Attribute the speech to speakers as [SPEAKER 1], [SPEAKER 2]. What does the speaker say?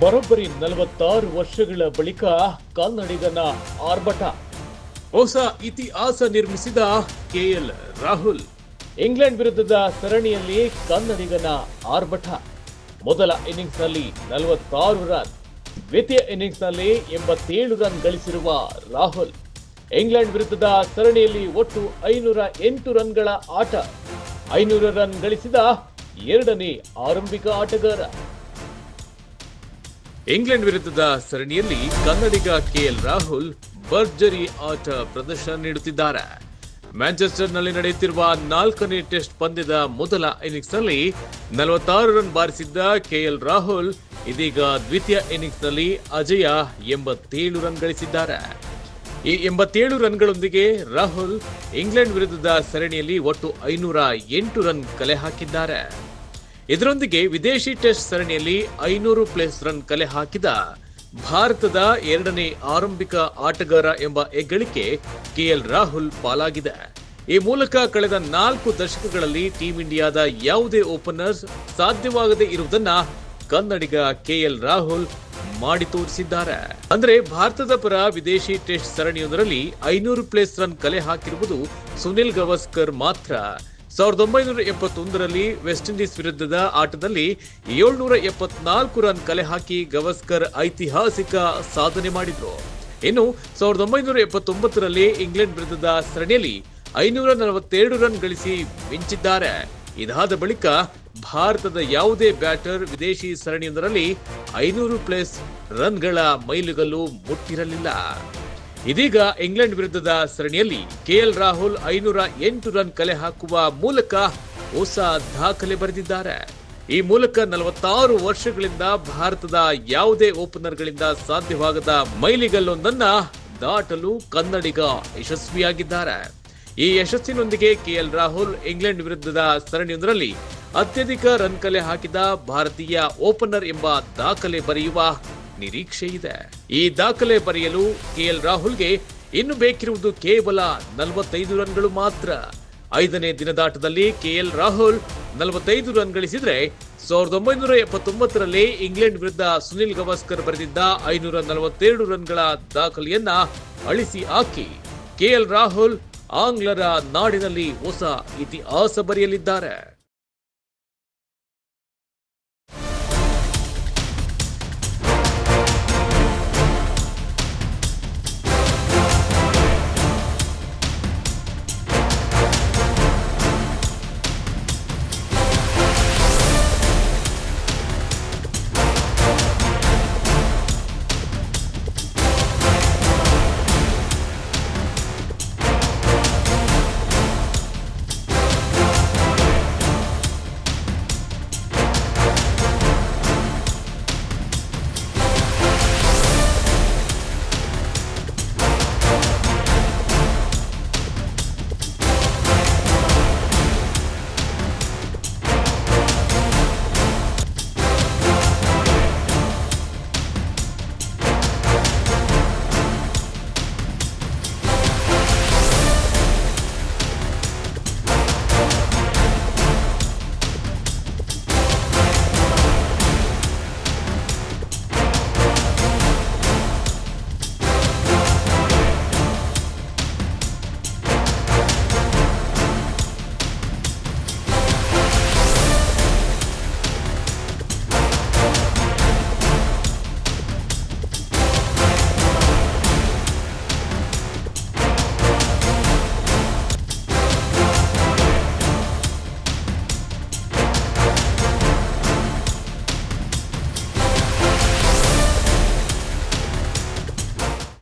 [SPEAKER 1] ಬರೋಬ್ಬರಿ ನಲವತ್ತಾರು ವರ್ಷಗಳ ಬಳಿಕ ಕನ್ನಡಿಗನ ಆರ್ಭಟ. ಹೊಸ ಇತಿಹಾಸ ನಿರ್ಮಿಸಿದ ಕೆಎಲ್ ರಾಹುಲ್. ಇಂಗ್ಲೆಂಡ್ ವಿರುದ್ಧದ ಸರಣಿಯಲ್ಲಿ ಕನ್ನಡಿಗನ ಆರ್ಭಟ. ಮೊದಲ ಇನ್ನಿಂಗ್ಸ್ನಲ್ಲಿ ನಲವತ್ತಾರು ರನ್ ದ್ವಿತೀಯ ಇನ್ನಿಂಗ್ಸ್ನಲ್ಲಿ ಎಂಬತ್ತೇಳು ರನ್ ಗಳಿಸಿರುವ ರಾಹುಲ್. ಇಂಗ್ಲೆಂಡ್ ವಿರುದ್ಧದ ಸರಣಿಯಲ್ಲಿ ಒಟ್ಟು ಐನೂರ ಎಂಟು ರನ್ಗಳ ಆಟ. ಐನೂರು ರನ್ ಗಳಿಸಿದ ಎರಡನೇ ಆರಂಭಿಕ ಆಟಗಾರ. ಇಂಗ್ಲೆಂಡ್ ವಿರುದ್ಧದ ಸರಣಿಯಲ್ಲಿ ಕನ್ನಡಿಗ ಕೆಎಲ್ ರಾಹುಲ್ ಭರ್ಜರಿ ಆಟ ಪ್ರದರ್ಶನ ನೀಡುತ್ತಿದ್ದಾರೆ. ಮ್ಯಾಂಚೆಸ್ಟರ್ನಲ್ಲಿ ನಡೆಯುತ್ತಿರುವ ನಾಲ್ಕನೇ ಟೆಸ್ಟ್ ಪಂದ್ಯದ ಮೊದಲ ಇನ್ನಿಂಗ್ಸ್ನಲ್ಲಿ ನಲವತ್ತಾರು ರನ್ ಬಾರಿಸಿದ್ದ ಕೆಎಲ್ ರಾಹುಲ್ ಇದೀಗ ದ್ವಿತೀಯ ಇನ್ನಿಂಗ್ಸ್ನಲ್ಲಿ ಅಜಯ ಎಂಬತ್ತೇಳು ರನ್ ಗಳಿಸಿದ್ದಾರೆ. ಈ ಎಂಬತ್ತೇಳು ರನ್ಗಳೊಂದಿಗೆ ರಾಹುಲ್ ಇಂಗ್ಲೆಂಡ್ ವಿರುದ್ಧದ ಸರಣಿಯಲ್ಲಿ ಒಟ್ಟು ಐನೂರ ಎಂಟು ರನ್ ಕಲೆ ಹಾಕಿದ್ದಾರೆ. ಇದರೊಂದಿಗೆ ವಿದೇಶಿ ಟೆಸ್ಟ್ ಸರಣಿಯಲ್ಲಿ ಐನೂರು ಪ್ಲಸ್ ರನ್ ಕಲೆ ಹಾಕಿದ ಭಾರತದ ಎರಡನೇ ಆರಂಭಿಕ ಆಟಗಾರ ಎಂಬ ಹೆಗ್ಗಳಿಕೆ ಕೆಎಲ್ ರಾಹುಲ್ ಪಾಲಾಗಿದೆ. ಈ ಮೂಲಕ ಕಳೆದ ನಾಲ್ಕು ದಶಕಗಳಲ್ಲಿ ಟೀಂ ಇಂಡಿಯಾದ ಯಾವುದೇ ಓಪನರ್ಸ್ ಸಾಧ್ಯವಾಗದೇ ಇರುವುದನ್ನ ಕನ್ನಡಿಗ ಕೆಎಲ್ ರಾಹುಲ್ ಮಾಡಿ ತೋರಿಸಿದ್ದಾರೆ. ಅಂದ್ರೆ ಭಾರತದ ಪರ ವಿದೇಶಿ ಟೆಸ್ಟ್ ಸರಣಿಯೊಂದರಲ್ಲಿ ಐನೂರು ಪ್ಲೇಸ್ ರನ್ ಕಲೆ ಹಾಕಿರುವುದು ಸುನಿಲ್ ಗವಾಸ್ಕರ್ ಮಾತ್ರ. ಸಾವಿರದ ಒಂಬೈನೂರ ಎಪ್ಪತ್ತೊಂದರಲ್ಲಿ ವೆಸ್ಟ್ ಇಂಡೀಸ್ ವಿರುದ್ಧದ ಆಟದಲ್ಲಿ ಏಳ್ನೂರ ಎಪ್ಪತ್ನಾಲ್ಕು ರನ್ ಕಲೆ ಹಾಕಿ ಗವಸ್ಕರ್ ಐತಿಹಾಸಿಕ ಸಾಧನೆ ಮಾಡಿದ್ರು. ಇನ್ನು ಸಾವಿರದ ಒಂಬೈನೂರ ಎಪ್ಪತ್ತೊಂಬತ್ತರಲ್ಲಿ ಇಂಗ್ಲೆಂಡ್ ವಿರುದ್ಧದ ಸರಣಿಯಲ್ಲಿ ಐನೂರ ನಲವತ್ತೆರಡು ರನ್ ಗಳಿಸಿ ಮಿಂಚಿದ್ದಾರೆ. ಇದಾದ ಬಳಿಕ ಭಾರತದ ಯಾವುದೇ ಬ್ಯಾಟರ್ ವಿದೇಶಿ ಸರಣಿಯೊಂದರಲ್ಲಿ ಐನೂರು ಪ್ಲಸ್ ರನ್ಗಳ ಮೈಲುಗಲ್ಲು ಮುಟ್ಟಿರಲಿಲ್ಲ. ಇದೀಗ ಇಂಗ್ಲೆಂಡ್ ವಿರುದ್ಧದ ಸರಣಿಯಲ್ಲಿ ಕೆಎಲ್ ರಾಹುಲ್ ಐನೂರ ಎಂಟು ರನ್ ಕಲೆ ಹಾಕುವ ಮೂಲಕ ಹೊಸ ದಾಖಲೆ ಬರೆದಿದ್ದಾರೆ. ಈ ಮೂಲಕ ನಲವತ್ತಾರು ವರ್ಷಗಳಿಂದ ಭಾರತದ ಯಾವುದೇ ಓಪನರ್ಗಳಿಂದ ಸಾಧ್ಯವಾಗದ ಮೈಲಿಗಲ್ಲೊಂದನ್ನ ದಾಟಲು ಕನ್ನಡಿಗ ಯಶಸ್ವಿಯಾಗಿದ್ದಾರೆ. ಈ ಯಶಸ್ಸಿನೊಂದಿಗೆ ಕೆಎಲ್ ರಾಹುಲ್ ಇಂಗ್ಲೆಂಡ್ ವಿರುದ್ಧದ ಸರಣಿಯೊಂದರಲ್ಲಿ ಅತ್ಯಧಿಕ ರನ್ ಕಲೆ ಹಾಕಿದ ಭಾರತೀಯ ಓಪನರ್ ಎಂಬ ದಾಖಲೆ ಬರೆಯುವ ನಿರೀಕ್ಷೆ ಇದೆ ಈ ದಾಖಲೆ ಬರೆಯಲು ಕೆಎಲ್ ರಾಹುಲ್ಗೆ ಇನ್ನು ಬೇಕಿರುವುದು ಕೇವಲ ನಲವತ್ತೈದು ರನ್ಗಳು ಮಾತ್ರ. ಐದನೇ ದಿನದಾಟದಲ್ಲಿ ಕೆಎಲ್ ರಾಹುಲ್ ನಲವತ್ತೈದು ರನ್ ಗಳಿಸಿದ್ರೆ ಸಾವಿರದ ಒಂಬೈನೂರ ಎಪ್ಪತ್ತೊಂಬತ್ತರಲ್ಲಿ ಇಂಗ್ಲೆಂಡ್ ವಿರುದ್ಧ ಸುನಿಲ್ ಗವಾಸ್ಕರ್ ಬರೆದಿದ್ದ ಐನೂರ ನಲವತ್ತೆರಡು ರನ್ಗಳ ದಾಖಲೆಯನ್ನ ಅಳಿಸಿ ಹಾಕಿ. ಕೆಎಲ್ ರಾಹುಲ್ ಆಂಗ್ಲರ ನಾಡಿನಲ್ಲಿ ಹೊಸ ಇತಿಹಾಸ ಬರೆಯಲಿದ್ದಾರೆ.